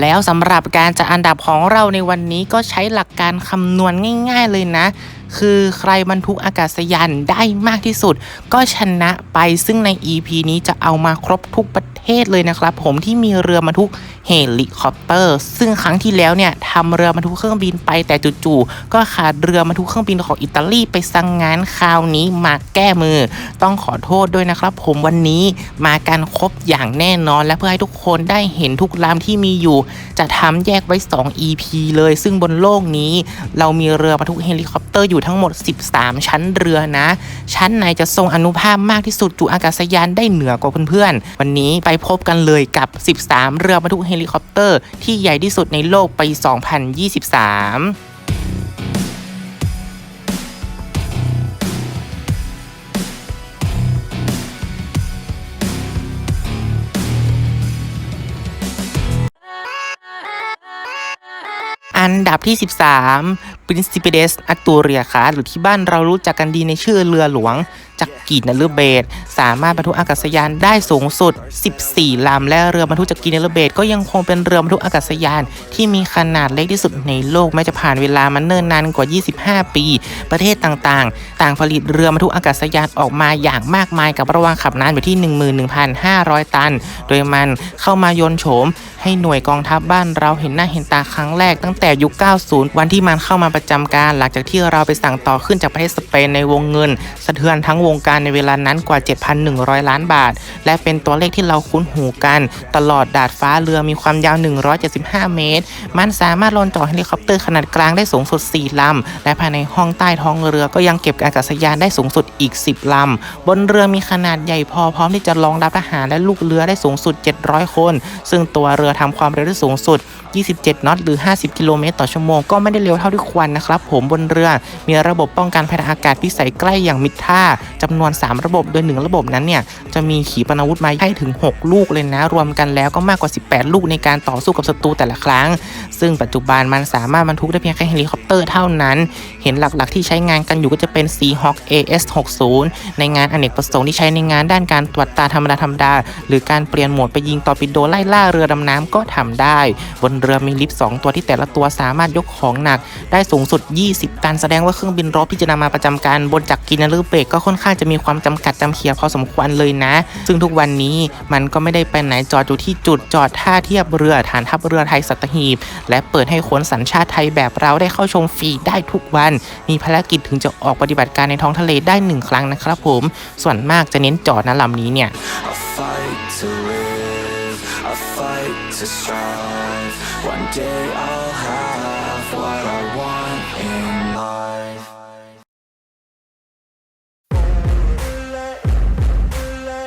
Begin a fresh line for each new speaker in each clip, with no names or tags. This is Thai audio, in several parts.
แล้วสำหรับการจัดอันดับของเราในวันนี้ก็ใช้หลักการคำนวณง่าย ๆ เลยนะ คือใครบรรทุกอากาศยานได้มากที่สุด ก็ชนะไปซึ่งใน EP นี้จะเอามาครบทุกประ เทศเลยนะครับ ผมที่มีเรือบรรทุกเฮลิคอปเตอร์ ซึ่งครั้งที่แล้วเนี่ยทำเรือบรรทุกเครื่องบินไปแต่จู่ๆก็ขาดเรือบรรทุกเครื่องบินของอิตาลีไปสั่งงานคราวนี้มาแก้มือ ต้องขอโทษด้วยนะครับ ผมวันนี้มากันครบอย่างแน่นอน และเพื่อให้ทุกคนได้เห็นทุกลำที่มีอยู่ จะทำแยกไว้ 2 EP เลย ซึ่งบนโลกนี้ เรามีเรือบรรทุกเฮลิคอปเตอร์อยู่ทั้งหมด 13 ชั้นเรือนะ ชั้นไหนจะทรงอนุภาพมากที่สุดจุอากาศยานได้เหนือกว่าเพื่อนๆวันนี้ไปพบกันเลยกับ 13 เรือบรรทุกเฮลิคอปเตอร์ ที่ใหญ่ที่สุดในโลกปี2023อันดับที่ 13 Principes a t u r i a ค่ะหรือที่บ้านเรารู้จักกันดีในชื่อเรือหลวง จักรีนฤเบศสามารถบรรทุกอากาศยานได้สูงสุด 14 ลำ และเรือบรรทุกจักรีนฤเบศก็ยังคงเป็นเรือบรรทุกอากาศยานที่มีขนาดเล็กที่สุดในโลกแม้จะผ่านเวลามันเนิ่นนานกว่า 25 ปี ประเทศต่างๆ ต่างผลิตเรือบรรทุกอากาศยานออกมาอย่างมากมายกับระว่างขับน้ำอยู่ที่ 11,500 ตัน โดยมันเข้ามาโยนโฉม ให้หน่วยกองทัพบ้านเราเห็นหน้าเห็นตาครั้งแรกตั้งแต่ยุค 90 วันที่มันเข้ามาประจำการ หลังจากที่เราไปสั่งต่อขึ้นจากประเทศสเปนในวงเงิน สะเทือนทั้งวงการในเวลานั้นกว่า 7,100 ล้านบาท และเป็นตัวเลขที่เราคุ้นหูกัน ตลอดดาดฟ้าเรือมีความยาว 175 เมตร มันสามารถลงจอดเฮลิคอปเตอร์ขนาดกลางได้สูงสุด 4 ลำ และภายในห้องใต้ท้องเรือก็ยังเก็บอากาศยานได้สูงสุดอีก 10 ลำ บนเรือมีขนาดใหญ่พอพร้อมที่จะรองรับทหารและลูกเรือได้สูงสุด 700 คน ซึ่งตัวเรือทำความเร็วได้สูงสุด 27 น็อตหรือ 50 กิโลเมตรต่อชั่วโมงก็ไม่ได้เร็วเท่าที่ควรนะครับผมบนเรือมีระบบป้องกันภัยทางอากาศพิสัยใกล้อย่างมิดท่า จำนวน 3 ระบบ โดย 1 ระบบนั้นเนี่ยจะมีขีปนาวุธมาให้ถึง 6 ลูกเลยนะ รวมกันแล้วก็มากกว่า 18 ลูกในการต่อสู้กับศัตรูแต่ละครั้ง ซึ่งปัจจุบันมันสามารถบรรทุกได้เพียงแค่เฮลิคอปเตอร์เท่านั้น เห็นหลักๆที่ใช้งานกันอยู่ก็จะเป็น Seahawk AS60 ในงานอเนกประสงค์ที่ใช้ในงานด้านการตรวจตาธรรมดาธรรมดา หรือการเปลี่ยนโหมดไปยิงต่อปิโดไล่ล่าเรือดำน้ำก็ทำได้ บนเรือมีลิฟต์2ตัวที่แต่ละตัวสามารถยกของหนัก ได้สูงสุด 20 ตันแสดงว่าเครื่องบินรบที่จะนำมาประจำการบนจักรีนาลือเบรกก็ค่อนข้างจะมีความจำกัดจำเขียพอสมควรเลยนะ ซึ่งทุกวันนี้มันก็ไม่ได้ไปไหนจอดอยู่ที่จุดจอดท่าเทียบเรือฐานทัพเรือไทยสัตหีบ และเปิดให้คนสัญชาติไทยแบบเราได้เข้าชมฟรีได้ทุกวัน มีภารกิจถึงจะออกปฏิบัติการในท้องทะเลได้หนึ่งครั้งนะครับผม ส่วนมากจะเน้นจอดนะลำนี้เนี่ย
I fight to live, I fight to strive. One day I'll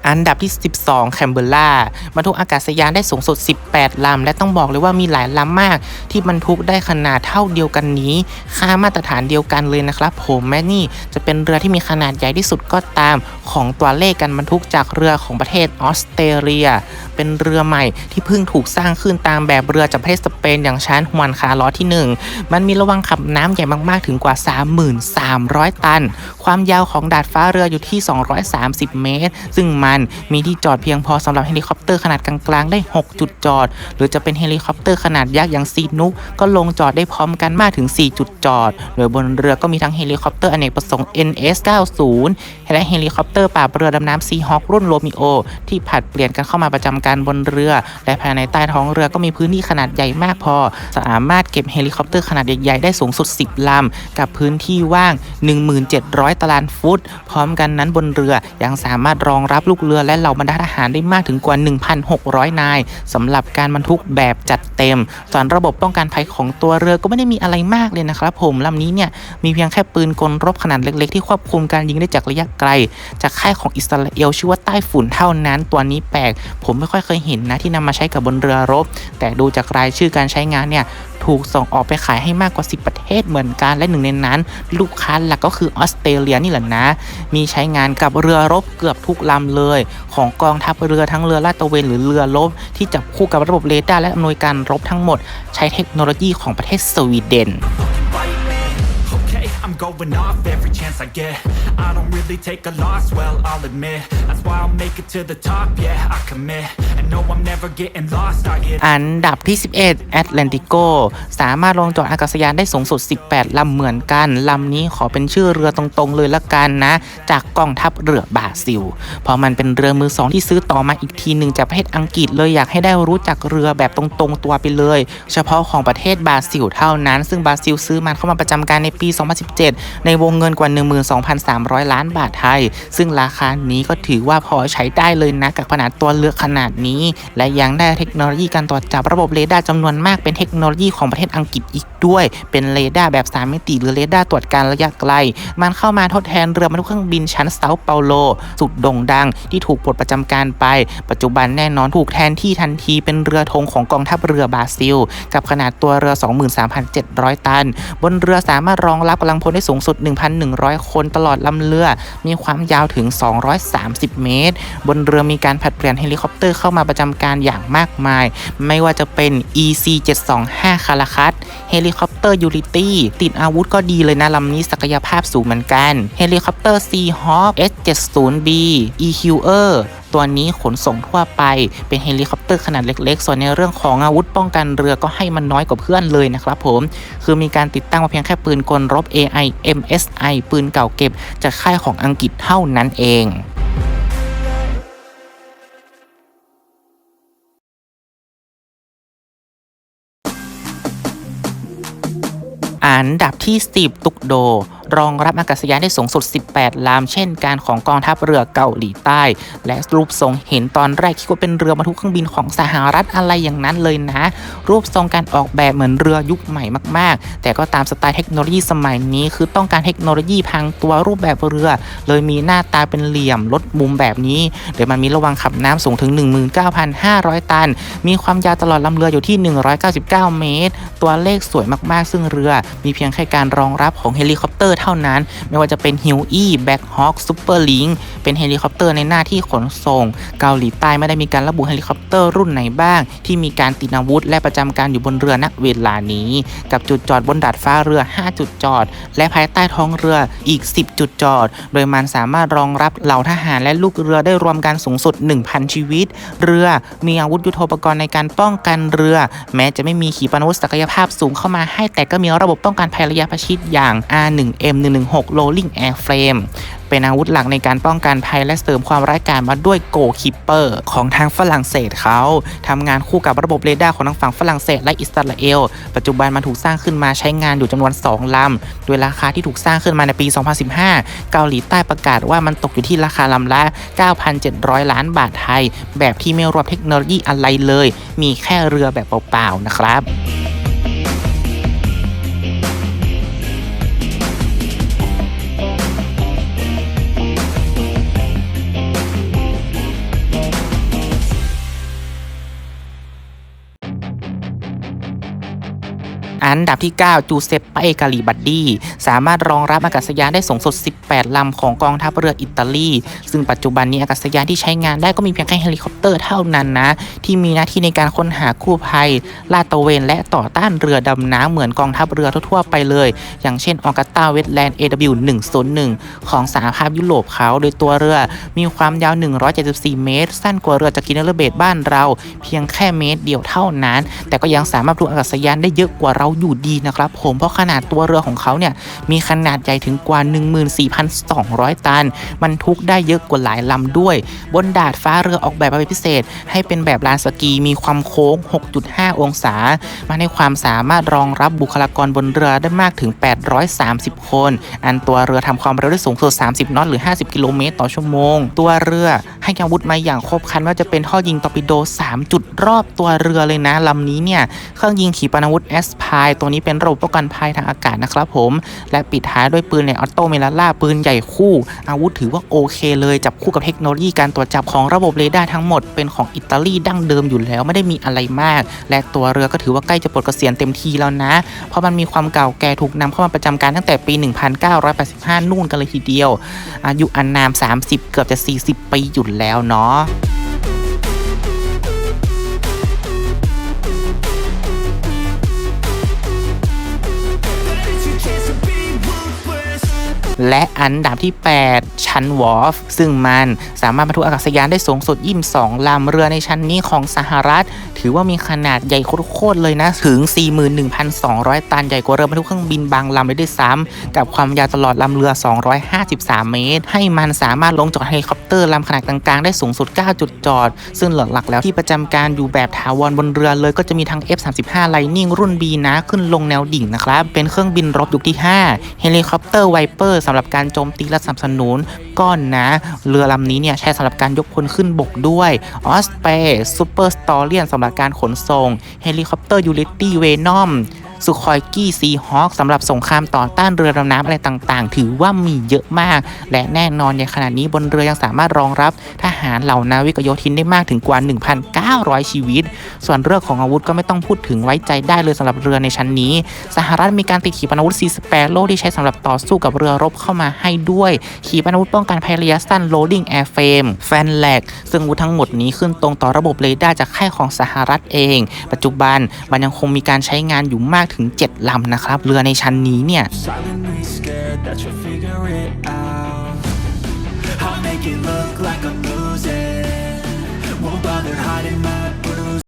อันดับที่ 12 แคนเบอร์ราบรรทุกอากาศยานได้สูงสุด 18 ลำ และต้องบอกเลยว่ามีหลายลำมาก ที่บรรทุกได้ขนาดเท่าเดียวกันนี้ ค่ามาตรฐานเดียวกันเลยนะครับ ผมแม้นี่จะเป็นเรือที่มีขนาดใหญ่ที่สุดก็ตาม ของตัวเลขการบรรทุกจากเรือของประเทศออสเตรเลีย เป็นเรือใหม่ที่เพิ่งถูกสร้างขึ้นตามแบบเรือจากประเทศสเปนอย่างชั้นฮวนคาร์ลอที่ 1 มันมีระวังขับน้ำใหญ่มากๆถึงกว่า3,300 ตัน ความยาวของดาดฟ้าเรืออยู่ที่ 230 เมตร ซึ่งมันมีที่จอดเพียงพอสำหรับเฮลิคอปเตอร์ขนาดกลางๆได้ 6 จุดจอด หรือจะเป็นเฮลิคอปเตอร์ขนาดยักษ์อย่างซีนุกก็ลงจอดได้พร้อมกันมากถึง 4 จุดจอด โดยบนเรือก็มีทั้งเฮลิคอปเตอร์อเนกประสงค์ NS90 และเฮลิคอปเตอร์ปราบเรือดำน้ำซีฮอครุ่นโรมิโอที่ผัดเปลี่ยนกันเข้ามาประจำการบนเรือ และภายในใต้ท้องเรือก็มีพื้นที่ขนาดใหญ่มากพอ สามารถเก็บเฮลิคอปเตอร์ขนาดใหญ่ๆได้สูงสุด 10ลำกับพื้นที่ว่าง 1700 ตารางฟุต พร้อมกันนั้นบนเรือยังสามารถรองรับลูกเรือและเหล่าบรรดาทหารได้มากถึงกว่า 1,600 นายสำหรับการบรรทุกแบบจัดเต็ม ส่วนระบบป้องกันภัยของตัวเรือก็ไม่ได้มีอะไรมากเลยนะครับผมลำนี้เนี่ยมีเพียงแค่ปืนกลรบขนาดเล็ก ๆ ที่ควบคุมการยิงได้จากระยะไกล จากค่ายของอิสราเอลชื่อว่าใต้ฝุ่นเท่านั้น ตัวนี้แปลก ผมไม่ค่อยเคยเห็นนะที่นำมาใช้กับบนเรือรบ แต่ดูจากรายชื่อการใช้งานเนี่ย ถูกส่งออกไปขายให้มากกว่า 10 ประเทศเหมือนกัน และหนึ่งในนั้น ลูกค้าหลักก็คือออสเตรเลียนี่แหละนะ มีใช้งานกับเรือรบเกือบทุกลำเลย ของกองทัพเรือทั้งเรือลาดตระเวนหรือเรือรบ ที่จับคู่กับระบบเรดาร์และอำนวยการรบทั้งหมด ใช้เทคโนโลยีของประเทศสวีเดน
I'm going off every chance I get. I don't really take a loss, well, I'll admit. That's why I'll make it to the top, yeah, I commit. And no, I'm never getting lost, I get
อันดับที่ 11 Atlantico สามารถลงจอดอากาศยานได้สูงสุด 18 ลำเหมือนกัน ลำนี้ขอเป็นชื่อเรือตรงๆเลยละกันนะ จากกองทัพเรือบราซิล เพราะมันเป็นเรือมือสองที่ซื้อต่อมาอีกทีหนึ่งจากประเทศอังกฤษเลยอยากให้ได้รู้จักเรือแบบตรงๆตัวไปเลย เฉพาะของประเทศบราซิลเท่านั้น ซึ่งบราซิลซื้อมันเข้ามาประจำการในปี 2017ในวงเงินกว่า 12,300 ล้านบาทไทย ซึ่งราคานี้ก็ถือว่าพอใช้ได้เลยนะกับขนาดตัวเรือขนาดนี้ และยังได้เทคโนโลยีการตรวจจับระบบเรดาร์จำนวนมากเป็นเทคโนโลยีของประเทศอังกฤษอีกด้วย เป็นเรดาร์แบบ 3 มิติหรือเรดาร์ตรวจการระยะไกล มันเข้ามาทดแทนเรือบรรทุกเครื่องบินชั้นเซาเปาโล สุดโด่งดัง ที่ถูกปลดประจำการไป ปัจจุบันแน่นอนถูกแทนที่ทันทีเป็นเรือธงของกองทัพเรือบราซิล กับขนาดตัวเรือ 23,700 ตัน บนเรือสามารถรองรับกำลังพลคนได้สูงสุด 1,100 คนตลอดลำเรือ มีความยาวถึง 230 เมตร บนเรือมีการผัดเปลี่ยนเฮลิคอปเตอร์เข้ามาประจำการอย่างมากมาย ไม่ว่าจะเป็น EC 725คาราคัตเฮลิคอปเตอร์ยูริตี้ติดอาวุธก็ดีเลยนะลำนี้ศักยภาพสูงเหมือนกัน เฮลิคอปเตอร์ Seahawk S70B EQer ตัวนี้ขนส่งทั่วไป เป็นเฮลิคอปเตอร์ขนาดเล็ก ๆ ส่วนในเรื่องของอาวุธป้องกันเรือก็ให้มันน้อยกว่าเพื่อนเลยนะครับผม คือมีการติดตั้งมาเพียงแค่ปืนกลรบ AI MSI ปืนเก่าเก็บจากค่ายของอังกฤษเท่านั้นเองอันดับที่ 10 ตุกโด รองรับอากาศยานได้สูงสุด 18 ลำเช่นการของกองทัพเรือเกาหลีใต้ และรูปทรงเห็นตอนแรกคิดว่าเป็นเรือบรรทุกเครื่องบินของสหรัฐอะไรอย่างนั้นเลยนะ รูปทรงการออกแบบเหมือนเรือยุคใหม่มาก ๆ แต่ก็ตามสไตล์เทคโนโลยีสมัยนี้ คือต้องการเทคโนโลยีพังตัวรูปแบบเรือ เลยมีหน้าตาเป็นเหลี่ยมลดมุมแบบนี้โดยมันมีระวังขับน้ำสูงถึง 19,500 ตัน มีความยาวตลอดลำเรืออยู่ที่ 199 เมตร ตัวเลขสวยมากๆ ซึ่งเรือมีเพียงแค่การรองรับของเฮลิคอปเตอร์เท่านั้น ไม่ว่าจะเป็นฮิวอี้แบ็กฮอ k ซูเปอร์ลิงเป็นเฮลิคอปเตอร์ในหน้าที่ขนส่ง เกาหลีใต้ไม่ได้มีการระบุเฮลิคอปเตอร์รุ่นไหนบ้าง ที่มีการติดอาวุธ และประจำการอยู่บนเรือณเวลานี้ กับจุดจอดบนดาดฟ้าเรือ 5 จุดจอด และภายใต้ท้องเรืออีก 10 จุดจอด โดยมันสามารถรองรับเหล่าทหารและลูกเรือได้รวมกันสูงสุด 1,000 ชีวิต เรือมีอาวุธยุทโธปกรณ์ในการป้องกันเรือ แม้จะไม่มีขีปนาวุธศักยภาพสูงเข้ามาให้ แต่ก็มีระบบป้องกันภัยระยะประชิดอย่าง R1 M116 Rolling Airframe เป็นอาวุธหลักในการป้องกันภัยและเสริมความร้ายกาจมาด้วยโกคิปเปอร์ของทางฝรั่งเศสเขาทำงานคู่กับระบบเรดาร์ของทางฝั่งฝรั่งเศสและอิสราเอล ปัจจุบันมันถูกสร้างขึ้นมาใช้งานอยู่จำนวน 2ลำโดยราคาที่ถูกสร้างขึ้นมาในปี 2015 เกาหลีใต้ประกาศว่ามันตกอยู่ที่ราคาลำละ 9,700 ล้านบาทไทย แบบที่ไม่รวมเทคโนโลยีอะไรเลย มีแค่เรือแบบเปล่าๆนะครับ อันดับที่ 9 จูเซปเปกาลิบัดดีสามารถรองรับอากาศยานได้สูงสุด 18 ลำของกองทัพเรืออิตาลี ซึ่งปัจจุบันนี้อากาศยานที่ใช้งานได้ก็มีเพียงแค่เฮลิคอปเตอร์เท่านั้นนะ ที่มีหน้าที่ในการค้นหากู้ภัย ลาดตระเวน และต่อต้านเรือดำน้ำเหมือนกองทัพเรือทั่วๆไปเลย อย่างเช่นออกาตาเวทแลนด์ AW 101 ของสหภาพยุโรปเขาโดยตัวเรือมีความยาว 174 เมตร สั้นกว่าเรือจากกินเนอร์เบดบ้านเรา เพียงแค่เมตรเดียวเท่านั้น แต่ก็ยังสามารถบรรทุกอากาศยานได้เยอะกว่าเราอยู่ดีนะครับผมเพราะขนาดตัวเรือของเขาเนี่ยมีขนาดใหญ่ถึงกว่า 14,200 ตัน มันทุกได้เยอะกว่าหลายลำด้วย บนดาดฟ้าเรือออกแบบมาเป็นพิเศษ ให้เป็นแบบลานสกีมีความโค้ง 6.5 องศา มาในความสามารถรองรับบุคลากรบนเรือได้มากถึง 830 คน อันตัวเรือทำความเร็วได้สูงสุด 30 นอตหรือ 50 กิโลเมตรต่อชั่วโมง ตัวเรือให้อาวุธมาอย่างครบครันว่าจะเป็นท่อยิงตอร์ปิโด 3 จุดรอบตัวเรือเลยนะลำนี้เนี่ยเครื่องยิงขีปนาวุธแอสพายตัวนี้เป็นระบบป้องกันภัยทางอากาศนะครับผม และปิดท้ายด้วยปืนในออโตเมลาล่าปืนใหญ่คู่ อาวุธถือว่าโอเคเลย จับคู่กับเทคโนโลยีการตรวจจับของระบบเรดาร์ทั้งหมดเป็นของอิตาลีดั้งเดิมอยู่แล้วไม่ได้มีอะไรมาก และตัวเรือก็ถือว่าใกล้จะปลดเกษียณเต็มทีแล้วนะ เพราะมันมีความเก่าแก่ถูกนำเข้ามาประจำการตั้งแต่ปี 1985 นู่นกันเลยทีเดียว อายุอานาม 30 เกือบจะ 40 ปีอยู่แล้วเนาะ และอันดับที่ 8 ชั้นวอฟซึ่งมันสามารถบรรทุกอากาศยานได้สูงสุด22ลำเรือในชั้นนี้ของสหรัฐ ถือว่ามีขนาดใหญ่โคตรเลยนะ ถึง 41,200 ตันใหญ่กว่าเรือบรรทุกเครื่องบินบางลำเลยด้วยซ้ำกับความยาวตลอดลำเรือ 253 เมตร ให้มันสามารถลงจอดเฮลิคอปเตอร์ลำขนาดกลางๆ ได้สูงสุด 9 จุดจอด ซึ่งหลักๆแล้วที่ประจำการอยู่แบบถาวรบนเรือเลยก็จะมีทั้ง F35 Lightning รุ่น B นะขึ้นลงแนวดิ่งนะครับเป็นเครื่องบินรบยุคที่ 5 เฮลิคอปเตอร์ไวเปอร์สำหรับการโจมตีและสนับสนุนก้อนนะ เรือลำนี้เนี่ยใช้สำหรับการยกพลขึ้นบกด้วยออสเปซูเปอร์สตอเรียนสำหรับการขนส่งเฮลิคอปเตอร์ยูริตี้เวนอม สุคอยกี้ซีฮอคสำหรับสงครามต่อต้านเรือดำน้ำอะไรต่างๆ ถือว่ามีเยอะมาก และแน่นอนในขณะนี้บนเรือยังสามารถรองรับทหารเหล่านาวิกโยธินได้มากถึงกว่า 1,900 ชีวิต ส่วนเรื่องของอาวุธก็ไม่ต้องพูดถึงไว้ใจได้เลยสำหรับเรือในชั้นนี้ สหรัฐมีการติดขีปนาวุธซีสเปโร่ที่ใช้สำหรับต่อสู้กับเรือรบเข้ามาให้ด้วยขีปนาวุธป้องกันภัยระยะสั้น loading air frame แฟนแลกซึ่งอาวุธทั้งหมดนี้ขึ้นตรงต่อระบบเรดาร์จากค่ายของสหรัฐเอง ปัจจุบันมันยังคงมีการใช้งานอยู่มากถึง 7 ลำนะครับ เรือในชั้นนี้เนี่ย
Silently scared that you'll figure it out I'll make it look like I'm losing Won't bother hiding my